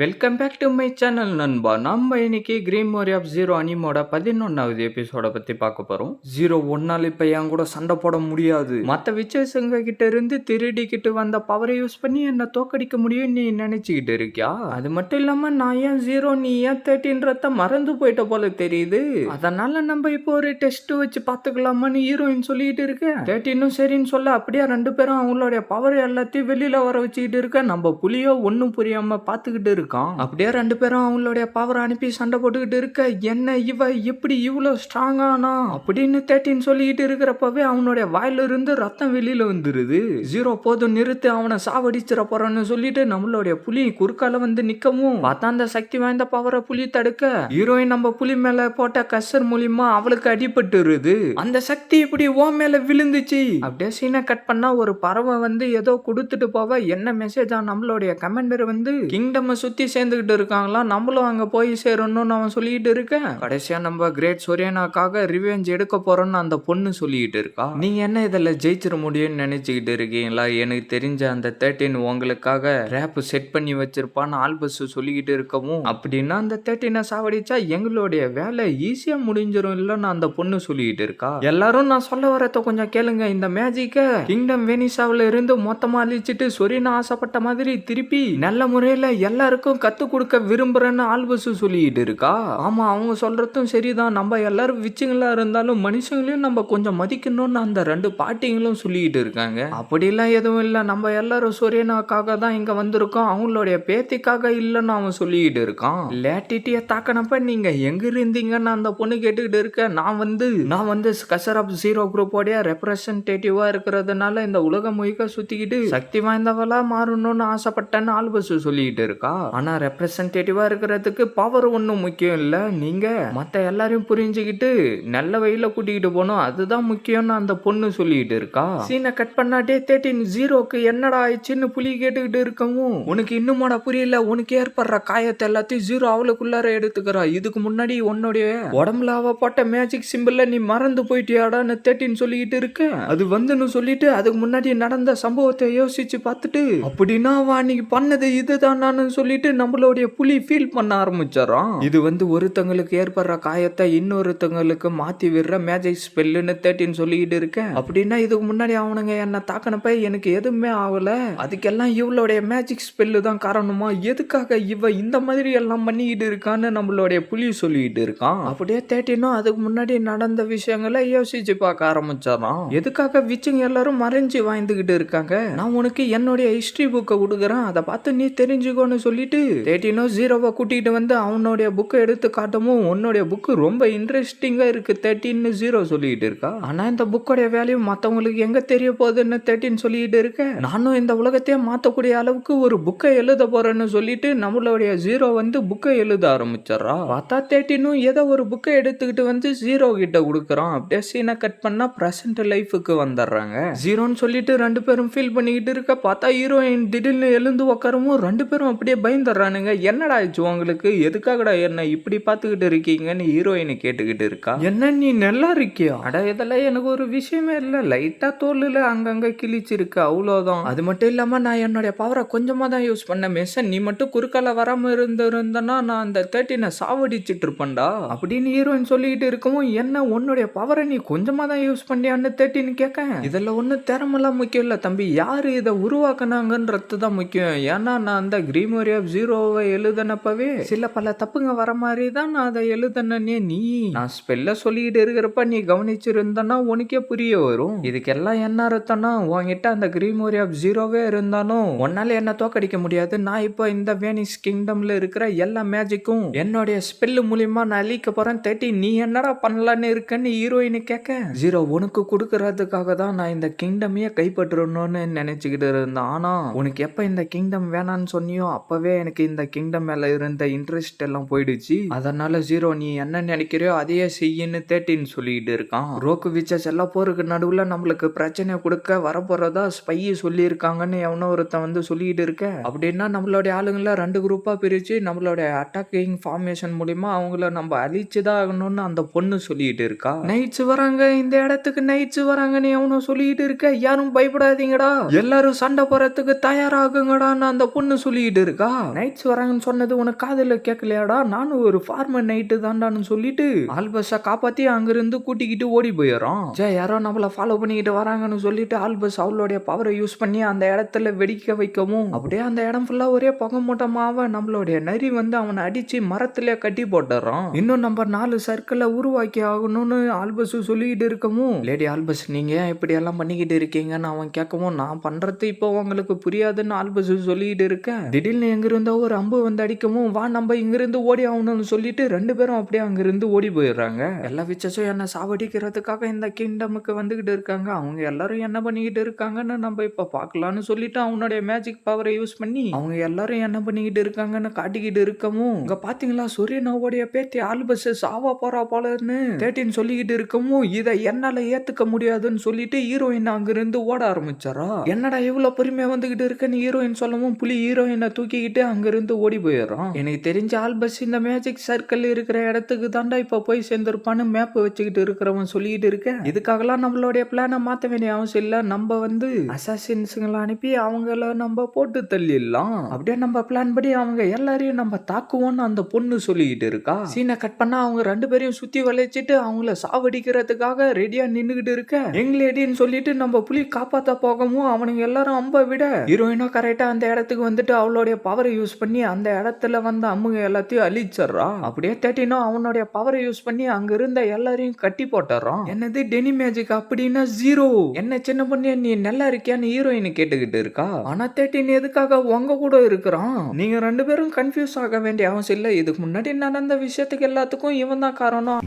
Welcome back to my channel நண்பா. நம்ம இன்னைக்கு கிரீன் மோரி ஆஃப் ஜீரோ அனிமோட பதினொன்னாவது எபிசோட பத்தி பார்க்க போறோம். ஜீரோ ஒன்னால் இப்ப என் கூட சண்டை போட முடியாது. மத்த விச்சேசங்க கிட்ட இருந்து திருடிக்கிட்டு வந்த பவரை யூஸ் பண்ணி என்ன தோக்கடிக்க முடியும் நீ நினைச்சுக்கிட்டு இருக்கியா? அது மட்டும் இல்லாம நான் ஏன் ஜீரோ நீ ஏன் தேர்ட்டின்றத மறந்து போயிட்ட போல தெரியுது? அதனால நம்ம இப்போ ஒரு டெஸ்ட் வச்சு பாத்துக்கலாமான்னு ஹீரோயின் சொல்லிட்டு இருக்கேன். தேர்ட்டினும் சரின்னு சொல்ல அப்படியே ரெண்டு பேரும் அவங்களுடைய பவர் எல்லாத்தையும் வெளியில வர வச்சுக்கிட்டு இருக்க. நம்ம புலியோ ஒன்றும் புரியாம பார்த்துக்கிட்டு இருக்கான் அப்படியே ரெண்டு பேரும் அவங்களுடைய பவர் அனுப்பி சண்டை போட்டுக்கிட்டு இருக்க என்ன இவ? எப்படி இவ்வளோ ஸ்ட்ராங்கானா அப்படின்னு தேட்டின்னு சொல்லிக்கிட்டு இருக்கிறப்பவே அவனுடைய வாயிலிருந்து ரத்தம் வெளியில் வந்துருது. ஜீரோ போதும் நிறுத்து அவனை சாவடிச்சிட போறோன்னு சொல்லிட்டு நம்மளுடைய புலி குறுக்கால வந்து நிக்கவும். பார்த்தா அந்த சக்தி வாய்ந்த பவரை புலி தடுக்க ஹீரோயின் நம்ம புலி மேல போட்ட கசர் மூலியமா அவளுக்கு அடிபட்டுருது. அந்த சக்தி இப்படி ஓ மேல விழுந்துச்சு. அப்படியே சீனை கட் பண்ணா ஒரு பறவை வந்து ஏதோ கொடுத்துட்டு போவ. என்ன மெசேஜா நம்மளுடைய கமெண்டர் வந்து கிங்டம் சுத்தி பற்றி சேர்ந்துக்கிட்டு இருக்காங்களா? நம்மளும் அங்கே போய் சேரணும்னு அவன் சொல்லிட்டு இருக்கேன் கடைசியாக நம்ம கிரேட் சூரியனாக்காக ரிவெஞ்ச் எடுக்க போகிறோன்னு அந்த பொண்ணு சொல்லிக்கிட்டு இருக்கா? நீங்கள் என்ன இதில் ஜெயிச்சிட முடியும்னு நினச்சிக்கிட்டு இருக்கீங்களா? எனக்கு தெரிஞ்ச அந்த தேர்ட்டின் உங்களுக்காக ரேப்பு செட் பண்ணி வச்சிருப்பான்னு ஆல்பஸ் சொல்லிக்கிட்டு இருக்கவும் அப்படின்னா அந்த தேர்ட்டினை சாவடிச்சா எங்களுடைய வேலை ஈஸியாக முடிஞ்சிடும் இல்லைன்னு அந்த பொண்ணு சொல்லிக்கிட்டு இருக்கா? எல்லாரும் நான் சொல்ல வரத கொஞ்சம் கேளுங்க. இந்த மேஜிக்கை கிங்டம் வெனிசாவில் இருந்து மொத்தமாக அழிச்சிட்டு சொரின்னு ஆசைப்பட்ட மாதிரி திருப்பி நல்ல முறையில் எல்லாருக்கும் கற்றுக் கொடுக்க விரும்புகிறேன்னு ஆல்பஸ் சொல்லிட்டு இருக்கா? ஆமாம் அவங்க சொல்கிறதும் சரிதான். நம்ம எல்லாரும் விச்சுங்களா இருந்தாலும் மனுஷங்களையும் நம்ம கொஞ்சம் மதிக்கணும்னு அந்த ரெண்டு பாட்டிங்களும் சொல்லிட்டு இருக்காங்க. அப்படிலாம் எதுவும் இல்லை. நம்ம எல்லாரும் சூரியனாக்காக தான் இங்கே வந்திருக்கோம். அவங்களுடைய பேத்திக்காக இல்லைன்னு அவன் சொல்லிட்டு இருக்கான். லேட்டிட்டியை தாக்கினப்ப நீங்கள் எங்கே இருந்தீங்கன்னு அந்த பொண்ணு கேட்டுக்கிட்டு இருக்க நான் வந்து நான் வந்து கசர் ஆஃப் ஜீரோ குரூப்போடைய ரெப்ரசன்டேட்டிவாக இருக்கிறதுனால இந்த உலகம் முழுக்க சுற்றிக்கிட்டு சக்தி வாய்ந்தவளாக மாறணும்னு ஆசைப்பட்டேன்னு ஆல்பஸ் சொல்லிட்டு இருக்கா? ஆனால் ரெப்ரசன்டேட்டிவாக இருக்கிறதுக்கு பவர் ஒன்றும் முக்கியம் இல்லை. நீங்கள் மற்ற எல்லாரையும் புரிஞ்சுக்கிட்டு நல்ல வழியில் கூட்டிக்கிட்டு போகணும் அதுதான் முக்கியம்னு அந்த பொண்ணு சொல்லிக்கிட்டு இருக்கா. சீனை கட் பண்ணாட்டே தேர்ட்டின் ஜீரோக்கு என்னடா ஆயிடுச்சுன்னு புலி கேட்டுக்கிட்டு இருக்கவும் உனக்கு இன்னுமாடா புரியல உனக்கு ஏற்படுற காயத்தை எல்லாத்தையும் ஜீரோ அவளுக்குள்ளார எடுத்துக்கிறா. இதுக்கு முன்னாடி உன்னுடைய உடம்புல அவ போட்ட மேஜிக் சிம்பிளில் நீ மறந்து போயிட்டியாடான்னு தேர்ட்டின் சொல்லிக்கிட்டு இருக்க. அது வந்துன்னு சொல்லிட்டு அதுக்கு முன்னாடி நடந்த சம்பவத்தை யோசிச்சு பார்த்துட்டு அப்படின்னா அவன் அன்னைக்கு பண்ணது இதுதானான்னு சொல்லிட்டு நம்மளுடைய புலி ஃபீல் பண்ண ஆரம்பிச்சிடறான். இது வந்து ஒருத்தங்களுக்கு ஏற்படுற காயத்தை இன்னொருத்தங்களுக்கு மாத்தி விடுற மேஜிக் ஸ்பெல்லுன்னு தேர்ட்டின் சொல்லிக்கிட்டு இருக்கேன். அப்படின்னா இதுக்கு முன்னாடி அவனுங்க என்ன தாக்கினப்ப எனக்கு எதுவுமே ஆகல. அதுக்கெல்லாம் இவளுடைய மேஜிக் ஸ்பெல்லு தான் காரணமா எதுக்காக இவ இந்த மாதிரி எல்லாம் பண்ணிக்கிட்டு இருக்கான்னு நம்மளுடைய புலி சொல்லிக்கிட்டு இருக்கான். அப்படியே தேர்ட்டினும் அதுக்கு முன்னாடி நடந்த விஷயங்களை யோசிச்சு பார்க்க ஆரம்பிச்சாராம் எதுக்காக விச்சுங்க எல்லாரும் மறைஞ்சு வாழ்ந்துகிட்டு இருக்காங்க? நான் உனக்கு என்னுடைய ஹிஸ்டரி புக்கை கொடுக்குறேன். அதை பார்த்து நீ தெரிஞ்சுக்கோன்னு சொல்லி சொல்லிட்டு தேர்ட்டினோ ஜீரோவை கூட்டிகிட்டு வந்து அவனுடைய புக்கை எடுத்து காட்டவும் உன்னுடைய புக்கு ரொம்ப இன்ட்ரெஸ்டிங்காக இருக்குது தேர்ட்டின்னு ஜீரோ சொல்லிட்டு இருக்கா? ஆனால் இந்த புக்கோடைய வேல்யூ மற்றவங்களுக்கு எங்கே தெரிய போகுதுன்னு தேர்ட்டின் சொல்லிட்டு இருக்கேன் நானும் இந்த உலகத்தையே மாற்றக்கூடிய அளவுக்கு ஒரு புக்கை எழுத போகிறேன்னு சொல்லிட்டு நம்மளுடைய ஜீரோ வந்து புக்கை எழுத ஆரம்பிச்சிட்றா. பார்த்தா தேர்ட்டினும் ஏதோ ஒரு புக்கை எடுத்துக்கிட்டு வந்து ஜீரோ கிட்ட கொடுக்குறான். அப்படியே சீனை கட் பண்ணால் ப்ரெசன்ட் லைஃபுக்கு வந்துடுறாங்க. ஜீரோன்னு சொல்லிட்டு ரெண்டு பேரும் ஃபீல் பண்ணிக்கிட்டு இருக்க பார்த்தா ஹீரோயின் திடீர்னு எழுந்து உட்காரவும் ரெண்டு பேரும் அப்படியே பயந்துடுறானுங்க. என்னடா ஆச்சு உங்களுக்கு? எதுக்காகடா என்ன இப்படி பார்த்துக்கிட்டு இருக்கீங்கன்னு ஹீரோயினை கேட்டுக்கிட்டு இருக்கா? என்ன நீ நல்லா இருக்கியா? அட இதெல்லாம் எனக்கு ஒரு விஷயமே இல்லை. லைட்டா தோல்ல அங்கங்க கிழிச்சிருக்கு. அவ்வளோதான். அது மட்டும் இல்லாம நான் என்னுடைய பவரை கொஞ்சமா தான் யூஸ் பண்ணேன். மெசன் நீ மட்டும் குறுக்கால வராம இருந்திருந்தனா நான் அந்த தேர்ட்டினை சாவடிச்சிட்டு இருப்பேன்டா. அப்படின்னு ஹீரோயின் சொல்லிக்கிட்டு இருக்கவும் என்ன உன்னுடைய பவரை நீ கொஞ்சமா தான் யூஸ் பண்ணியான்னு தேர்ட்டின்னு கேட்க இதுல ஒன்றும் திறமெல்லாம் முக்கியம் இல்லை தம்பி. யாரு இதை உருவாக்குனாங்கன்றது தான் முக்கியம். ஏன்னா நான் அந்த கிரீமோரி ஆஃப் ஜீரோவை எழுதினப்பவே சில பல தப்புங்க வர மாதிரி தான் நான் அதை எழுதினே நீ. நான் ஸ்பெல்ல சொல்லிக்கிட்டு இருக்கிறப்ப நீ கவனிச்சிருந்தனா உனக்கே புரிய வரும். இதுக்கெல்லாம் என்ன அர்த்தம்னா உன்கிட்ட அந்த கிரீமோரி ஆஃப் ஜீரோவே இருந்தாலும் உன்னால என்ன தோக்கடிக்க முடியாது. நான் இப்போ இந்த வேனிஸ் கிங்டம்ல இருக்கிற எல்லா மேஜிக்கும் என்னுடைய ஸ்பெல்லு மூலியமா நான் அழிக்க போறேன். தேட்டி நீ என்னடா பண்ணலான்னு இருக்கன்னு ஹீரோயினு கேட்க. ஜீரோ உனக்கு கொடுக்கறதுக்காக தான் நான் இந்த கிங்டமையே கைப்பற்றணும்னு நினைச்சுக்கிட்டு இருந்தேன். ஆனா உனக்கு எப்ப இந்த கிங்டம் வேணான்னு சொன்னியோ அப்பவே எனக்கு இந்த கிங்டம் மேலே இருந்த இன்ட்ரெஸ்ட் எல்லாம் போயிடுச்சு. அதனால ஜீரோ நீ என்ன நினைக்கிறியோ அதையே செய்யின்னு தேட்டின்னு சொல்லிட்டு இருக்கான். ரோக்கு விச்சஸ் எல்லாம் போருக்கு நடுவில் நம்மளுக்கு பிரச்சனை கொடுக்க வரப்போறதா ஸ்பை சொல்லியிருக்காங்கன்னு எவனோ ஒருத்தன் வந்து சொல்லிட்டு இருக்க. அப்படின்னா நம்மளுடைய ஆளுங்களை ரெண்டு குரூப்பாக பிரித்து நம்மளுடைய அட்டாக்கிங் ஃபார்மேஷன் மூலிமா அவங்கள நம்ம அழிச்சுதான் ஆகணும்னு அந்த பொண்ணு சொல்லிட்டு இருக்கா. நைட்ஸ் வராங்க இந்த இடத்துக்கு நைட்ஸ் வராங்கன்னு எவனும் சொல்லிட்டு இருக்க. யாரும் பயப்படாதீங்கடா. எல்லாரும் சண்டை போறதுக்கு தயாராகுங்கடான்னு அந்த பொண்ணு சொல்லிட்டு இருக்கா. நைட்ஸ் வராங்கன்னு சொன்னது உனக்கு காதுல கேட்கலையாடா நானும் ஒரு ஃபார்மர் நைட்டு தாண்டான்னு சொல்லிட்டு ஆல்பஸை காப்பாத்தி அங்கிருந்து கூட்டிக்கிட்டு ஓடி போயிடும் ஜே யாரோ நம்மள ஃபாலோ பண்ணிக்கிட்டு வராங்கன்னு சொல்லிட்டு ஆல்பஸ் அவளுடைய பவரை யூஸ் பண்ணி அந்த இடத்துல வெடிக்க வைக்கவும் அப்படியே அந்த இடம் ஃபுல்லா ஒரே புகை மூட்டமாவ நம்மளுடைய நரி வந்து அவனை அடிச்சு மரத்துல கட்டி போட்டுறான் இன்னும் நம்ம நாலு சர்க்கிளை உருவாக்கி ஆகணும்னு ஆல்பஸ் சொல்லிக்கிட்டு இருக்கவும் லேடி ஆல்பஸ் நீங்க ஏன் இப்படி எல்லாம் பண்ணிக்கிட்டு இருக்கீங்கன்னு அவன் கேட்கவும் நான் பண்றது இப்போ உங்களுக்கு புரியாதுன்னு ஆல்பஸ் சொல்லிக்கிட்டு இருக்கேன். திடீர்னு இருந்தால் ஒரு அம்பு வந்து அடிக்கவும் வா நம்ம இங்கிருந்து ஓடி ஆகணும்னு சொல்லிட்டு ரெண்டு பேரும் அப்படியே அங்கிருந்து ஓடி போயிடுறாங்க. எல்லா விச்சஸும் என்ன சாவடிக்கிறதுக்காக இந்த கிங்டமுக்கு வந்துகிட்டு இருக்காங்க. அவங்க எல்லாரும் என்ன பண்ணிக்கிட்டு இருக்காங்கன்னு நம்ம இப்போ பார்க்கலான்னு சொல்லிட்டு அவனுடைய மேஜிக் பவரை யூஸ் பண்ணி அவங்க எல்லாரும் என்ன பண்ணிக்கிட்டு இருக்காங்கன்னு காட்டிக்கிட்டு இருக்கவும் இங்க பாத்தீங்களா? சூரியனாவுடைய பேத்தி ஆல்பஸ் சாவா போறா போலன்னு தேட்டின்னு சொல்லிக்கிட்டு இருக்கவும் இதை என்னால ஏத்துக்க முடியாதுன்னு சொல்லிட்டு ஹீரோயின் அங்கிருந்து ஓட ஆரம்பிச்சாரா? என்னடா இவ்வளவு பொறுமையா வந்துகிட்டு இருக்குன்னு ஹீரோயின் சொல்லவும் புலி ஹீரோயினை தூக்கிக்கிட்டு அங்கிருந்து ஓடி போயிடுறான் எனக்கு தெரிஞ்ச ஆல்பஸ் இந்த மேஜிக் சர்க்கிள் இருக்கிற இடத்துக்கு தாண்டா இப்ப போய் சேர்ந்துருப்பான்னு மேப் வச்சுக்கிட்டு இருக்கிறவன் சொல்லிட்டு இருக்கேன். இதுக்காகலாம் நம்மளுடைய பிளானை மாத்த வேண்டிய அவசியம் இல்ல. நம்ம வந்து அசாசின்ஸுங்களை அனுப்பி அவங்கள நம்ம போட்டு தள்ளிடலாம். அப்படியே நம்ம பிளான் படி அவங்க எல்லாரையும் நம்ம தாக்குவோம்னு அந்த பொண்ணு சொல்லிக்கிட்டு இருக்கா. சீனை கட் பண்ணா அவங்க ரெண்டு பேரையும் சுத்தி வளைச்சிட்டு அவங்கள சாவடிக்கிறதுக்காக ரெடியா நின்னுகிட்டு இருக்க. எங்களேடின்னு சொல்லிட்டு நம்ம புலி காப்பாத்த போகவும் அவனுங்க எல்லாரும் அம்ப விட ஹீரோயினோ கரெக்டா அந்த இடத்துக்கு வந்துட்டு அவளுடைய பவரை யூஸ் பண்ணி அந்த இடத்துல வந்து அம்முங்க எல்லாத்தையும் அழிச்சிடுறான் அப்படியே தேட்டினோ அவனுடைய பவரை யூஸ் பண்ணி அங்க இருந்த எல்லாரையும் கட்டி போட்டுறான் என்னது டெனி மேஜிக் அப்படின்னா ஜீரோ என்ன சின்ன பொண்ணு நீ நல்லா இருக்கியான்னு ஹீரோயின் கேட்டுக்கிட்டு இருக்கா? ஆனா தேட்டின் எதுக்காக உங்க கூட இருக்கிறான்? நீங்க ரெண்டு பேரும் கன்ஃபியூஸ் ஆக வேண்டிய அவசியம் இல்லை. இதுக்கு முன்னாடி நடந்த விஷயத்துக்கு எல்லாத்துக்கும் இவன் தான் காரணம்.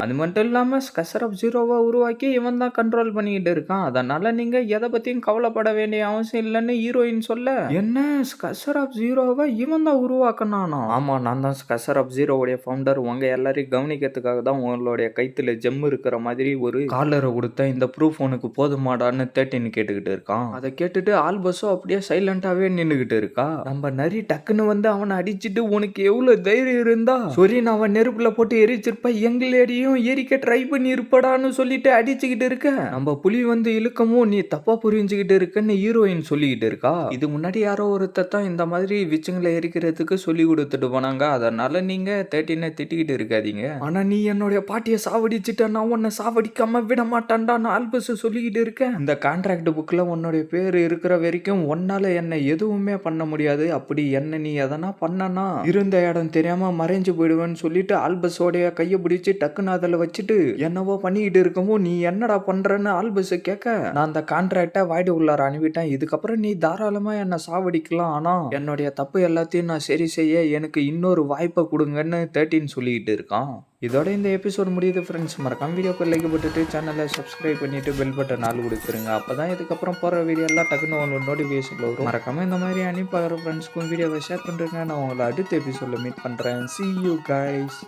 அது மட்டும் இல்லாம கசரப் ஜீரோவை உருவாக்கி இவன் தான் கண்ட்ரோல் பண்ணிக்கிட்டு இருக்கான். அதனால நீங்க எதை பத்தியும் கவலைப்பட வேண்டிய அவசியம் இல்லைன்னு ஹீரோயின் சொல்ல. என்ன? கசரப் கசரப் ஜீரோவை இவன் தான் உருவாக்கினானா? ஆமாம் நான் தான் ஸ்கசரப் ஜீரோவுடைய ஃபவுண்டர் உங்கள் எல்லாரையும் கவனிக்கிறதுக்காக தான் உங்களுடைய கைத்தில் ஜெம் இருக்கிற மாதிரி ஒரு காலரை கொடுத்த இந்த ப்ரூஃப் உனக்கு போதுமாடான்னு தேட்டின்னு கேட்டுக்கிட்டு இருக்கான். அதை கேட்டுட்டு ஆல்பஸும் அப்படியே சைலண்டாகவே நின்றுக்கிட்டு இருக்கா? நம்ம நரி டக்குன்னு வந்து அவனை அடிச்சிட்டு உனக்கு எவ்வளோ தைரியம் இருந்தா? சரி நான் அவன் நெருப்பில் போட்டு எரிச்சிருப்ப எங்களேடியும் எரிக்க ட்ரை பண்ணி இருப்படான்னு சொல்லிட்டு அடிச்சுக்கிட்டு இருக்க. நம்ம புலி வந்து இழுக்கமும் நீ தப்பா புரிஞ்சுக்கிட்டு இருக்கன்னு ஹீரோயின் சொல்லிக்கிட்டு இருக்கா? இது முன்னாடி யாரோ ஒருத்தர் தான் இந்த மாதிரி விச்சுங்களை எரிக்கிறதுக்கு சொல்லி கொடுத்துட்டு போனாங்க. அதனால நீங்க தேர்ட்டினை திட்டிக்கிட்டு இருக்காதீங்க. ஆனா நீ என்னுடைய பாட்டியை சாவடிச்சுட்ட. நான் உன்னை சாவடிக்காம விட மாட்டான்டா நான் ஆல்பஸ் சொல்லிக்கிட்டு இருக்கேன். இந்த கான்ட்ராக்ட் புக்ல உன்னுடைய பேர் இருக்கிற வரைக்கும் உன்னால என்ன எதுவுமே பண்ண முடியாது. அப்படி என்ன நீ எதனா பண்ணனா? இருந்த இடம் தெரியாம மறைஞ்சு போயிடுவேன்னு சொல்லிட்டு ஆல்பஸோடைய கையை பிடிச்சு டக்குன்னு அதில் வச்சுட்டு என்னவோ பண்ணிக்கிட்டு இருக்கவும் நீ என்னடா பண்றன்னு ஆல்பஸ் கேட்க நான் அந்த கான்ட்ராக்டை வாய்டு உள்ளார அனுப்பிட்டேன். இதுக்கப்புறம் நீ தாராளமா என்ன சாவடிக்கலாம். ஆனா என்னுடைய தப்பு எல்லாத்தையும் நான் சரி செய்ய எனக்கு இன்னொரு வாய்ப்பை கொடுங்கன்னு தேர்ட்டின் சொல்லிக்கிட்டு இருக்கான். இதோட இந்த எபிசோட் முடியுது ஃப்ரெண்ட்ஸ் மறக்காம வீடியோக்கு லைக் போட்டுட்டு சேனலை சப்ஸ்கிரைப் பண்ணிட்டு பெல் பட்டன் நாள் கொடுத்துருங்க. அப்பதான் இதுக்கப்புறம் போகிற வீடியோ எல்லாம் டக்குன்னு உங்களுக்கு நோட்டிஃபிகேஷன் வரும். மறக்காம இந்த மாதிரி அனுப்பி பார்க்குற ஃப்ரெண்ட்ஸ்க்கும் வீடியோவை ஷேர் பண்ணுறேங்க நான் உங்களை அடுத்த எபிசோடில் மீட் பண்ணுறேன் சி யூ கைஸ்